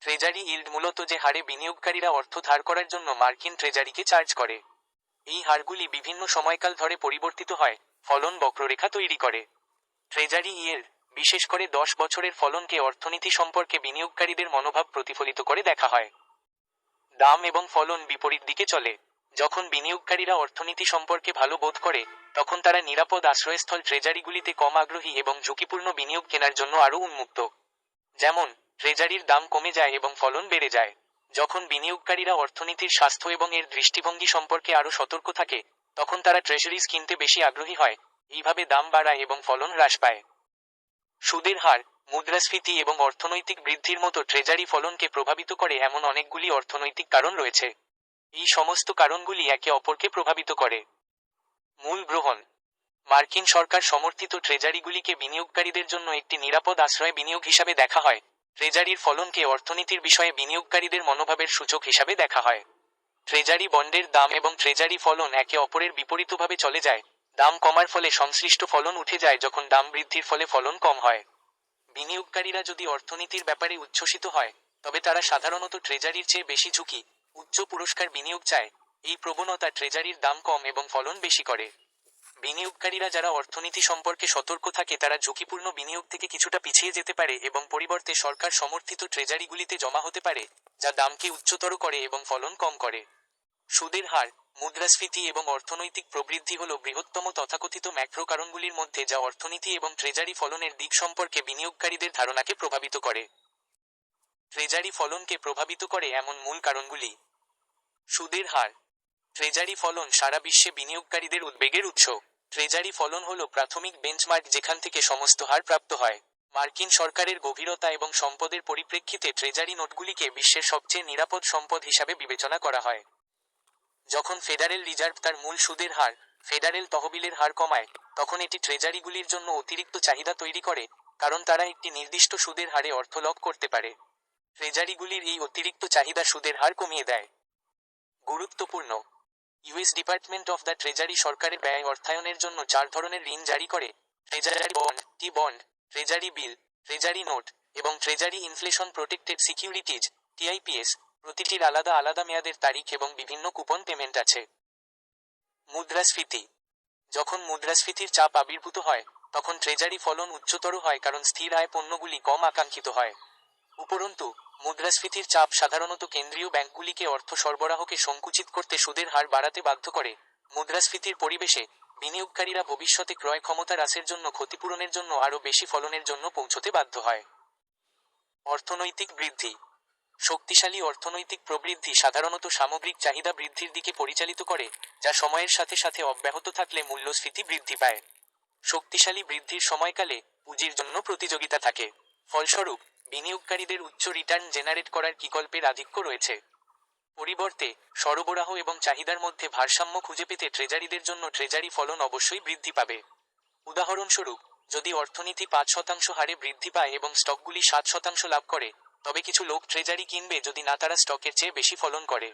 Treasury yield মূলত যে হারে বিনিয়োগকারীরা অর্থ ধার করার জন্য মার্কিন ট্রেজারিকে চার্জ করে। এই হারগুলি বিভিন্ন সময়কাল ধরে পরিবর্তিত হয়, ফলন বক্ররেখা তৈরি করে। ট্রেজারি ইয়েল্ড বিশেষ করে দশ বছরের ফলনকে অর্থনীতি সম্পর্কে বিনিয়োগকারীদের মনোভাব প্রতিফলিত করে দেখা হয়। দাম এবং ফলন বিপরীত দিকে চলে। যখন বিনিয়োগকারীরা অর্থনীতি সম্পর্কে ভালো বোধ করে, তখন তারা নিরাপদ আশ্রয়স্থল ট্রেজারিগুলিতে কম আগ্রহী এবং ঝুঁকিপূর্ণ বিনিয়োগ কেনার জন্য আরও উন্মুক্ত। যেমন ট্রেজারির দাম কমে যায় এবং ফলন বেড়ে যায়। যখন বিনিয়োগকারীরা অর্থনীতির স্বাস্থ্য এবং এর দৃষ্টিভঙ্গি সম্পর্কে আরও সতর্ক থাকে, তখন তারা ট্রেজারিজ কিনতে বেশি আগ্রহী হয়। এইভাবে দাম বাড়ায় এবং ফলন হ্রাস পায়। সুদের হার, মুদ্রাস্ফীতি এবং অর্থনৈতিক বৃদ্ধির মতো ট্রেজারি ফলনকে প্রভাবিত করে এমন অনেকগুলি অর্থনৈতিক কারণ রয়েছে। এই সমস্ত কারণগুলি একে অপরকে প্রভাবিত করে। মূল গ্রহণ। মার্কিন সরকার সমর্থিত ট্রেজারিগুলিকে বিনিয়োগকারীদের জন্য একটি নিরাপদ আশ্রয় বিনিয়োগ হিসাবে দেখা হয়। ট্রেজারির ফলনকে অর্থনীতির বিষয়ে বিনিয়োগকারীদের মনোভাবের সূচক হিসাবে দেখা হয়। ট্রেজারি বন্ডের দাম এবং ট্রেজারি ফলন একে অপরের বিপরীতভাবে চলে যায়। দাম কমার ফলে সংশ্লিষ্ট ফলন উঠে যায় যখন দাম বৃদ্ধির ফলে ফলন কম হয়। বিনিয়োগকারীরা যদি অর্থনীতির ব্যাপারে উচ্ছ্বসিত হয়, তবে তারা সাধারণত ট্রেজারির চেয়ে বেশি ঝুঁকি, উচ্চ পুরস্কার বিনিয়োগ চায়। এই প্রবণতা ট্রেজারির দাম কম এবং ফলন বেশি করে। বিনিয়োগকারীরা যারা অর্থনীতি সম্পর্কে সতর্ক থাকে, তারা ঝুঁকিপূর্ণ বিনিয়োগ থেকে কিছুটা পিছিয়ে যেতে পারে এবং পরিবর্তে সরকার সমর্থিত ট্রেজারিগুলিতে জমা হতে পারে, যা দামকে উচ্চতর করে এবং ফলন কম করে। সুদের হার, মুদ্রাস্ফীতি এবং অর্থনৈতিক প্রবৃদ্ধি হল বৃহত্তম তথাকথিত ম্যাক্রো কারণগুলির মধ্যে যা অর্থনীতি এবং ট্রেজারি ফলনের দিক সম্পর্কে বিনিয়োগকারীদের ধারণাকে প্রভাবিত করে। ট্রেজারি ফলনকে প্রভাবিত করে এমন মূল কারণগুলি। সুদের হার, ট্রেজারি ফলন সারা বিশ্বে বিনিয়োগকারীদের উদ্বেগের উৎস। ট্রেজারি ফলন হল প্রাথমিক বেঞ্চমার্ক যেখান থেকে সমস্ত হার প্রাপ্ত হয়। মার্কিন সরকারের গভীরতা এবং সম্পদের পরিপ্রেক্ষিতে ট্রেজারি নোটগুলিকে বিশ্বের সবচেয়ে নিরাপদ সম্পদ হিসাবে বিবেচনা করা হয়। যখন ফেডারেল রিজার্ভ তার মূল সুদের হার, ফেডারেল তহবিলের হার কমায়, তখন এটি ট্রেজারিগুলির জন্য অতিরিক্ত চাহিদা তৈরি করে, কারণ তারা একটি নির্দিষ্ট সুদের হারে অর্থ লক করতে পারে। ট্রেজারিগুলির এই অতিরিক্ত চাহিদা সুদের হার কমিয়ে দেয়। গুরুত্বপূর্ণ। US department of the treasury সরকারের ব্যয় অর্থায়নের জন্য চার ধরনের ঋণ জারি করে। Treasury bond T bond treasury bill treasury note এবং treasury inflation protected securities TIPS প্রতিটির আলাদা আলাদা মেয়াদের তারিখ এবং বিভিন্ন কুপন পেমেন্ট আছে। মুদ্রাস্ফীতি। যখন মুদ্রাস্ফীতির চাপ আবির্ভূত হয়, তখন ট্রেজারি ফলন উচ্চতর হয় কারণ স্থির আয় পণ্যগুলি কম আকাঙ্ক্ষিত হয়। উপরন্তু, মুদ্রাস্ফীতির চাপ সাধারণত কেন্দ্রীয় ব্যাংকগুলিকে অর্থ সরবরাহকে সংকুচিত করতে সুদের হার বাড়াতে বাধ্য করে। মুদ্রাস্ফীতির পরিবেশে বিনিয়োগকারীরা ভবিষ্যতে ক্রয় ক্ষমতা হ্রাসের জন্য, ক্ষতিপূরণের জন্য আরও বেশি ফলনের জন্য পৌঁছতে বাধ্য হয়। অর্থনৈতিক বৃদ্ধি। শক্তিশালী অর্থনৈতিক প্রবৃদ্ধি সাধারণত সামগ্রিক চাহিদা বৃদ্ধির দিকে পরিচালিত করে, যা সময়ের সাথে সাথে অব্যাহত থাকলে মূল্যস্ফীতি বৃদ্ধি পায়। শক্তিশালী বৃদ্ধির সময়কালে পুঁজির জন্য প্রতিযোগিতা থাকে। ফলস্বরূপ বিনিয়োগকারীদের উচ্চ রিটার্ন জেনারেট করার বিকল্পের আধিক্য রয়েছে। পরিবর্তে, সরবরাহ এবং চাহিদার মধ্যে ভারসাম্য খুঁজে পেতে ট্রেজারিদের জন্য ট্রেজারি ফলন অবশ্যই বৃদ্ধি পাবে। উদাহরণস্বরূপ, যদি অর্থনীতি পাঁচ শতাংশ হারে বৃদ্ধি পায় এবং স্টকগুলি সাত শতাংশ লাভ করে, তবে কিছু লোক ট্রেজারি কিনবে যদি না তারা স্টকের চেয়ে বেশি ফলন করে।